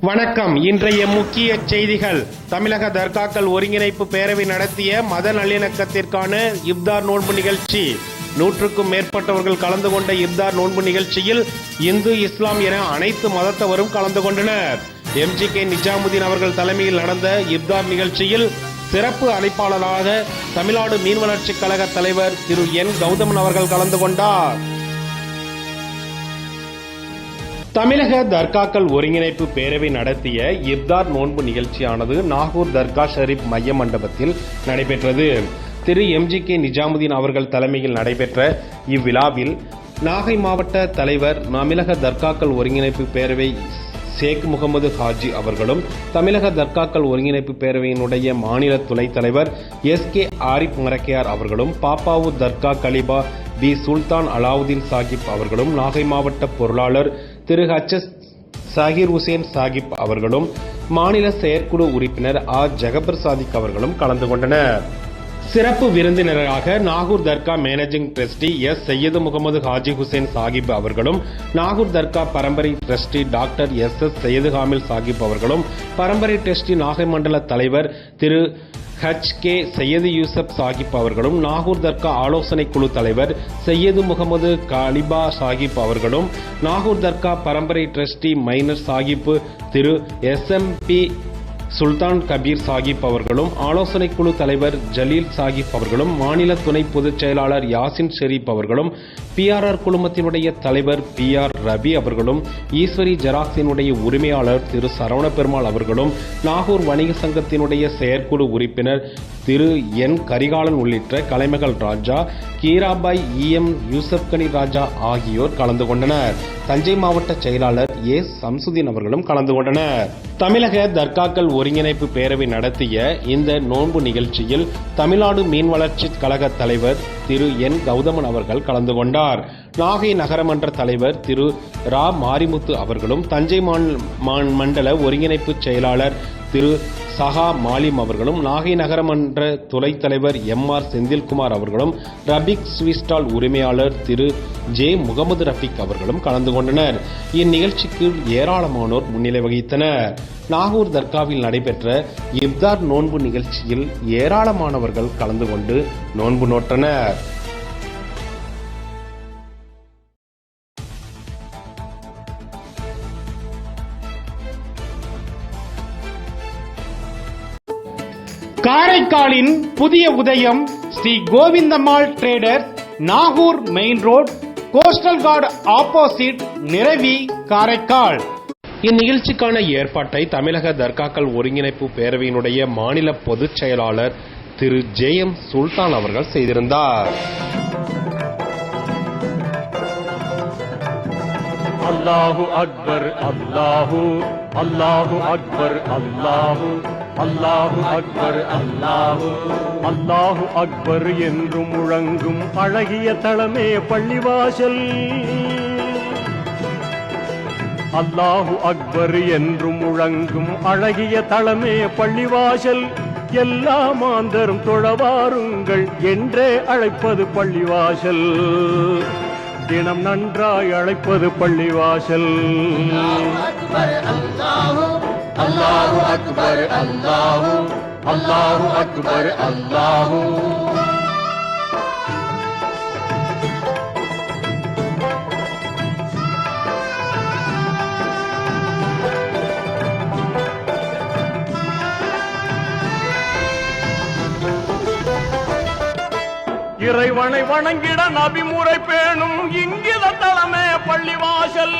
வணக்கம். இன்றைய முக்கிய செய்திகள். தமிழக தர்காக்கள் ஒருங்கிணைப்பு பேரவை நடத்திய மத நல்லிணக்கத்திற்கான இப்தார் நோன்பு நிகழ்ச்சி. நூற்றுக்கும் மேற்பட்டவர்கள் கலந்து கொண்ட இப்தார் நோன்பு நிகழ்ச்சியில் இந்து இஸ்லாம் என அனைத்து மதத்தவரும் கலந்து கொண்டனர். எம்ஜி கே நிஜாமுதீன் அவர்கள் தலைமையில் நடந்த இப்தார் நிகழ்ச்சியில் சிறப்பு அழைப்பாளராக தமிழ்நாடு மீன் வளர்ச்சிக் கழக தலைவர் திரு என் கௌதமன் அவர்கள் கலந்து கொண்டார். தமிழக தர்காக்கள் ஒருங்கிணைப்பு பேரவை நடத்திய இப்தார் நோன்பு நிகழ்ச்சியானது நாகூர் தர்கா ஷரீப் மைய மண்டபத்தில் நடைபெற்றது. திரு எம்ஜி கே நிஜாமுதீன் அவர்கள் தலைமையில் நடைபெற்ற இவ்விழாவில் நாகை மாவட்ட தலைவர் தமிழக தர்காக்கள் ஒருங்கிணைப்பு பேரவை ஷேக் முகமது ஹாஜி அவர்களும் தமிழக தர்காக்கள் ஒருங்கிணைப்பு பேரவையினுடைய மாநில துணைத் தலைவர் எஸ் கே ஆரிப் மரக்கையார் அவர்களும் பாப்பாவு தர்கா கலிபா பி. சுல்தான் அலாவுதீன் சாஹிப் அவர்களும் நாகை மாவட்ட பொருளாளர் திரு ஹச் எஸ் சாகிர் ஹுசேன் சாகிப் அவர்களும் மாநில செயற்குழு உறுப்பினர் ஆ. ஜெகபிரசாதிக் அவர்களும் கலந்து கொண்டனர். சிறப்பு விருந்தினராக நாகூர் தர்கா managing trustee S. Syed Mohammed Haji Hussain Sahib அவர்களும் நாகூர் தர்கா பரம்பரை trustee doctor S. S. Syed Hamil Sahib அவர்களும் பரம்பரை ட்ரஸ்டி நாகை மண்டல தலைவர் திரு ஹச் கே சையது யூசப் சாகிப் அவர்களும் நாகூர் தர்கா ஆலோசனை குழு தலைவர் சையது முகமது காலிபா சாகிப் அவர்களும் நாகூர் தர்கா பரம்பரை trustee minor Sahib Thiru S M P Sultan Kabir Sahib அவர்களும் ஆலோசனை குழு தலைவர் ஜலீல் சாகிப் அவர்களும் மாநில துணை பொதுச் செயலாளர் யாசின் ஷெரீப் அவர்களும் பிஆர்ஆர் குழுமத்தினுடைய தலைவர் பி ஆர் ரவி அவர்களும் ஈஸ்வரி ஜெராக்ஸினுடைய உரிமையாளர் திரு சரவண பெருமாள் அவர்களும் நாகூர் வணிக சங்கத்தினுடைய செயற்குழு உறுப்பினர் திரு என் கரிகாலன் உள்ளிட்ட கலைமகள் ராஜா கீராபாய் இ யூசப் கனி ராஜா ஆகியோர் கலந்து கொண்டனர். தஞ்சை மாவட்ட செயலாளர் ஏ சம்சுதீன் அவர்களும் கலந்து கொண்டனர். தமிழக தர்காக்கள் ஒருங்கிணைப்பு பேரவை நடத்திய இந்த நோன்பு நிகழ்ச்சியில் தமிழ்நாடு மீன் வளர்ச்சி கழக தலைவர் திரு என் கௌதமன் அவர்கள் கலந்து கொண்டார். நாகை நகரமன்ற தலைவர் திரு ரா மாரிமுத்து அவர்களும் தஞ்சை மண்டல ஒருங்கிணைப்பு செயலாளர் திரு சஹா மாலிம் அவர்களும் நாகை நகரமன்ற துணைத் தலைவர் எம் ஆர் செந்தில்குமார் அவர்களும் ரபிக் ஸ்வீஸ்டால் உரிமையாளர் திரு ஜே முகமது ரஃபிக் அவர்களும் கலந்து கொண்டனர். இந்நிகழ்ச்சிக்கு ஏராளமானோர் முன்னிலை வகித்தனர். நாகூர் தர்காவில் நடைபெற்ற இப்தார் நோன்பு நிகழ்ச்சியில் ஏராளமானவர்கள் கலந்து கொண்டு நோன்பு நோற்றனர். காரைக்காலின் புதிய உதயம் Shri Govindammal traders Nagore main road coastal guard opposite Niravi Karaikal. இந்நிகழ்ச்சிக்கான ஏற்பாட்டை தமிழக தர்காக்கள் ஒருங்கிணைப்பு பேரவையினுடைய மாநில பொதுச் செயலாளர் திரு ஜே எம் சுல்தான் அவர்கள் செய்திருந்தார். அல்லாஹு அக்பர் அல்லாஹு அல்லாஹு அக்பர் அல்லாஹு. அல்லாஹு அக்பர் அல்லாஹு. அல்லாஹு அக்பர் என்று முழங்கும் அழகிய தளமே பள்ளிவாசல். அல்லாஹு அக்பர் என்று முழங்கும் அழகிய தளமே பள்ளிவாசல். எல்லா மாந்தரும் தொழவாருங்கள் என்றே அழைப்பது பள்ளிவாசல். தினம் நன்றாய் அழைப்பது பள்ளிவாசல். அல்லாஹு. அல்லாஹு அக்பர் அல்லாஹு. அல்லாஹு அக்பர் அல்லாஹு. இறைவனை வணங்கிட நபிமுறை பேணும் இங்கித தளமே பள்ளிவாசல்.